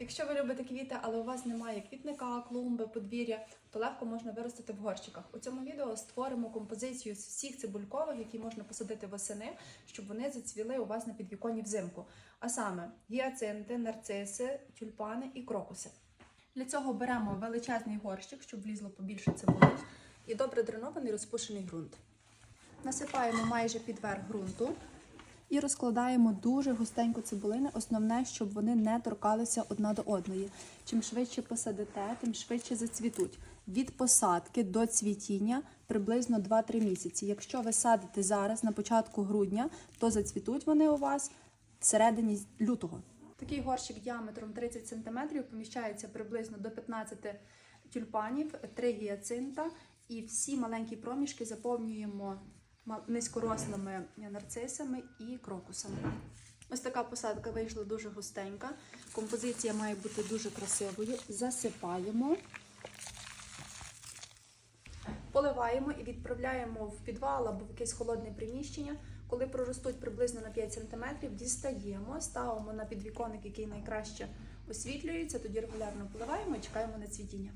Якщо ви любите квіти, але у вас немає квітника, клумби, подвір'я, то легко можна виростити в горщиках. У цьому відео створимо композицію з всіх цибулькових, які можна посадити восени, щоб вони зацвіли у вас на підвіконні взимку. А саме гіацинти, нарциси, тюльпани і крокуси. Для цього беремо величезний горщик, щоб влізло побільше цибулин, і добре дренований розпушений ґрунт. Насипаємо майже під верх ґрунту і розкладаємо дуже густенько цибулини. Основне, щоб вони не торкалися одна до одної. Чим швидше посадите, тим швидше зацвітуть. Від посадки до цвітіння приблизно 2-3 місяці. Якщо ви садите зараз на початку грудня, то зацвітуть вони у вас всередині лютого. Такий горщик діаметром 30 см поміщається приблизно до 15 тюльпанів, 3 гіацинта і всі маленькі проміжки заповнюємо низькорослими нарцисами і крокусами. Ось така посадка вийшла дуже густенька. Композиція має бути дуже красивою. Засипаємо, поливаємо і відправляємо в підвал або в якесь холодне приміщення. Коли проростуть приблизно на 5 см, дістаємо, ставимо на підвіконник, який найкраще освітлюється, тоді регулярно поливаємо і чекаємо на цвітіння.